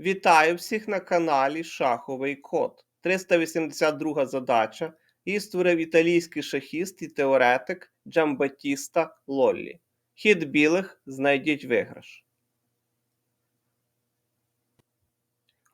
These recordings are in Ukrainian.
Вітаю всіх на каналі Шаховий Код. 382 задача. Її створив італійський шахіст і теоретик Джамбатіста Лоллі. Хід білих знайдіть виграш.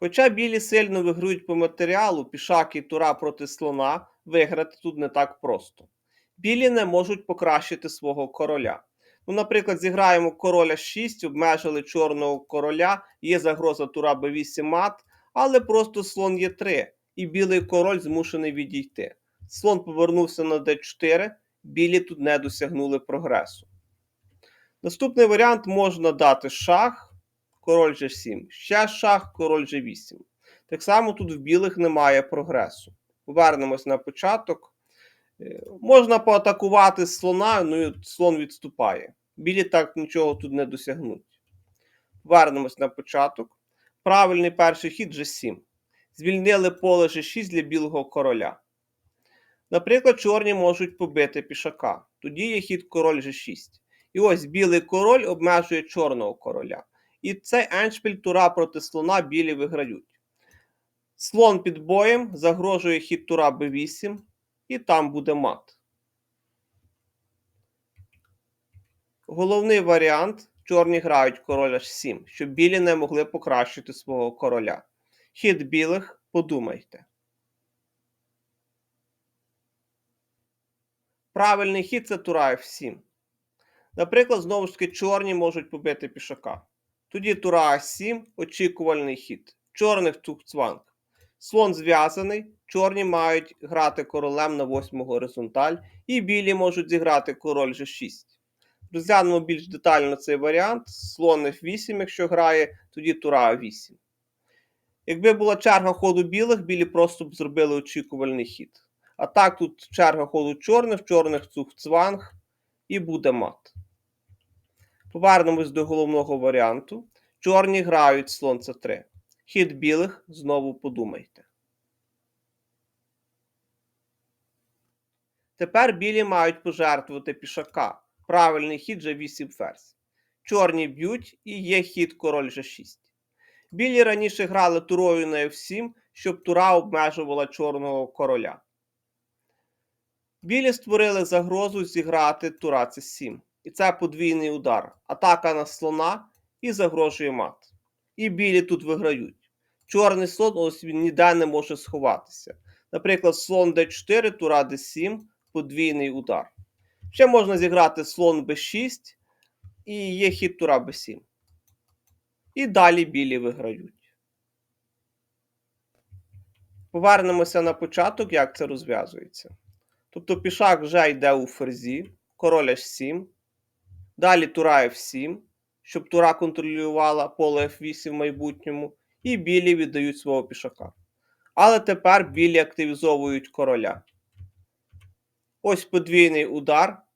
Хоча білі сильно виграють по матеріалу, пішак і тура проти слона, виграти тут не так просто. Білі не можуть покращити свого короля. Ну, наприклад, зіграємо короля 6, обмежили чорного короля, є загроза тура b8 мат, але просто слон є 3, і білий король змушений відійти. Слон повернувся на d4, білі тут не досягнули прогресу. Наступний варіант можна дати шах, король g7, ще шах, король g8. Так само тут в білих немає прогресу. Повернемось на початок. Е, Можна поатакувати слона, ну і слон відступає. Білі так нічого тут не досягнуть. Вернемось на початок. Правильний перший хід G7. Звільнили поле G6 для білого короля. Наприклад, чорні можуть побити пішака. Тоді є хід король G6. І ось білий король обмежує чорного короля. І цей еншпіль тура проти слона білі виграють. Слон під боєм загрожує хід тура b8, і там буде мат. Головний варіант чорні грають король h7, щоб білі не могли покращити свого короля. Хід білих подумайте. Правильний хід це тура f7. Наприклад, знову ж таки, чорні можуть побити пішака. Тоді тура а7 очікувальний хід. Чорних цукцванг. Слон зв'язаний, чорні мають грати королем на восьму горизонталь, і білі можуть зіграти король G6. Розглянемо більш детально цей варіант. Слон F8, якщо грає, тоді тура А8. Якби була черга ходу білих, білі просто б зробили очікувальний хід. А так тут черга ходу чорних, чорних цухцванг і буде мат. Повернемось до головного варіанту. Чорні грають слон С3. Хід білих знову подумайте. Тепер білі мають пожертвувати пішака. Правильний хід же 8 ферзь. Чорні б'ють і є хід король G6. Білі раніше грали турою на F7, щоб тура обмежувала чорного короля. Білі створили загрозу зіграти тура c7. І це подвійний удар. Атака на слона і загрожує мат. І білі тут виграють. Чорний слон ось він ніде не може сховатися. Наприклад, слон d4, тура d7, подвійний удар. Ще можна зіграти слон b6 і є хід тура b7. І далі білі виграють. Повернемося на початок, як це розв'язується. Тобто пішак вже йде у ферзі, король h7, далі тура f7, щоб тура контролювала поле f8 в майбутньому, і білі віддають свого пішака. Але тепер білі активізовують короля. Ось подвійний удар,